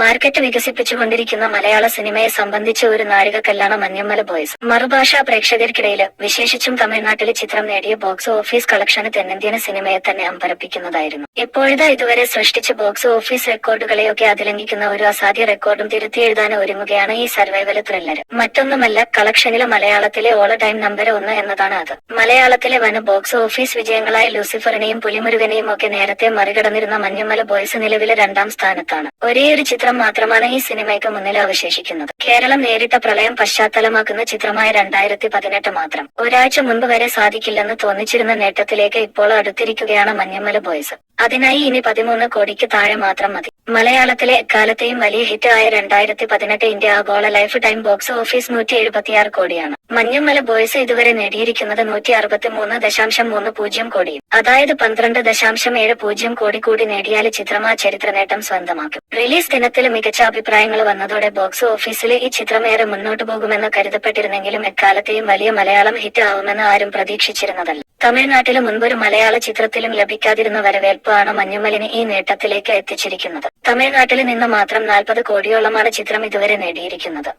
Market വികസിപ്പിച്ചുകൊണ്ടിരിക്കുന്ന മലയാള സിനിമയെ സംബന്ധിച്ച ഒരു നാഴികക്കല്ലാണ് മഞ്ഞമ്മല ബോയ്സ്. മറുഭാഷാ പ്രേക്ഷകർക്കിടയിൽ വിശേഷിച്ചും തമിഴ്നാട്ടിലെ ചിത്രം നേടിയ ബോക്സ് ഓഫീസ് കളക്ഷന് തെന്നിന്ത്യൻ സിനിമയെ തന്നെ അമ്പരപ്പിക്കുന്നതായിരുന്നു. ഇപ്പോഴത്തെ ഇതുവരെ സൃഷ്ടിച്ച ബോക്സ് ഓഫീസ് റെക്കോർഡുകളെയൊക്കെ അതിലംഘിക്കുന്ന ഒരു അസാധ്യ റെക്കോർഡും തിരുത്തി എഴുതാൻ ഒരുങ്ങുകയാണ് ഈ സർവൈവൽ ത്രില്ലർ. മറ്റൊന്നുമല്ല കളക്ഷനിലെ മലയാളത്തിലെ ഓൾ ടൈം നമ്പർ ഒന്ന് എന്നതാണ് അത്. മലയാളത്തിലെ വന ബോക്സ് ഓഫീസ് വിജയങ്ങളായ ലൂസിഫറിനെയും പുലിമുരുകനെയും ഒക്കെ നേരത്തെ മറികടന്നിരുന്ന മഞ്ഞുമല ബോയ്സ് നിലവിലെ രണ്ടാം സ്ഥാനത്താണ്. ഒരേ ഒരു ചിത്രം മാത്രമാണ് ഈ സിനിമയ്ക്ക് മുന്നിൽ അവശേഷിക്കുന്നത്. കേരളം നേരിട്ട പ്രളയം പശ്ചാത്തലമാക്കുന്ന ചിത്രമായ രണ്ടായിരത്തി പതിനെട്ട് മാത്രം. ഒരാഴ്ച മുൻപ് വരെ സാധിക്കില്ലെന്ന് തോന്നിച്ചിരുന്ന നേട്ടത്തിലേക്ക് ഇപ്പോൾ അടുത്തിരിക്കുകയാണ് മഞ്ഞമ്മല ബോയ്സ്. അതിനായി ഇനി പതിമൂന്ന് കോടിക്ക് താഴെ മാത്രം മതി. മലയാളത്തിലെ എക്കാലത്തെയും വലിയ ഹിറ്റ് ആയ രണ്ടായിരത്തി പതിനെട്ട് ഇന്ത്യ ആഗോള ലൈഫ് ടൈം ബോക്സ് ഓഫീസ് നൂറ്റി എഴുപത്തിയാറ് കോടിയാണ്. മഞ്ഞുമല ബോയ്സ് ഇതുവരെ നേടിയിരിക്കുന്നത് നൂറ്റി അറുപത്തി മൂന്ന് ദശാംശം മൂന്ന് പൂജ്യം കോടിയും അതായത് പന്ത്രണ്ട് ദശാംശം ഏഴ് പൂജ്യം കോടി കൂടി നേടിയാൽ ചിത്രം ആ ചരിത്ര നേട്ടം സ്വന്തമാക്കും. റിലീസ് ദിനത്തിൽ മികച്ച അഭിപ്രായങ്ങൾ വന്നതോടെ ബോക്സ് ഓഫീസിൽ ഈ ചിത്രം ഏറെ മുന്നോട്ട് പോകുമെന്ന് കരുതപ്പെട്ടിരുന്നെങ്കിലും എക്കാലത്തെയും വലിയ മലയാളം ഹിറ്റ് ആവുമെന്ന് ആരും പ്രതീക്ഷിച്ചിരുന്നതല്ല. തമിഴ്നാട്ടിലെ മുൻപൊരു മലയാള ചിത്രത്തിലും ലഭിക്കാതിരുന്ന വരവേൽപ്പ് ആണ് മഞ്ഞുമലിനെ ഈ നേട്ടത്തിലേക്ക് എത്തിച്ചിരിക്കുന്നത്. തമിഴ്നാട്ടിൽ നിന്ന് മാത്രം നാൽപ്പത് കോടിയോളമാണ് ചിത്രം ഇതുവരെ നേടിയിരിക്കുന്നത്.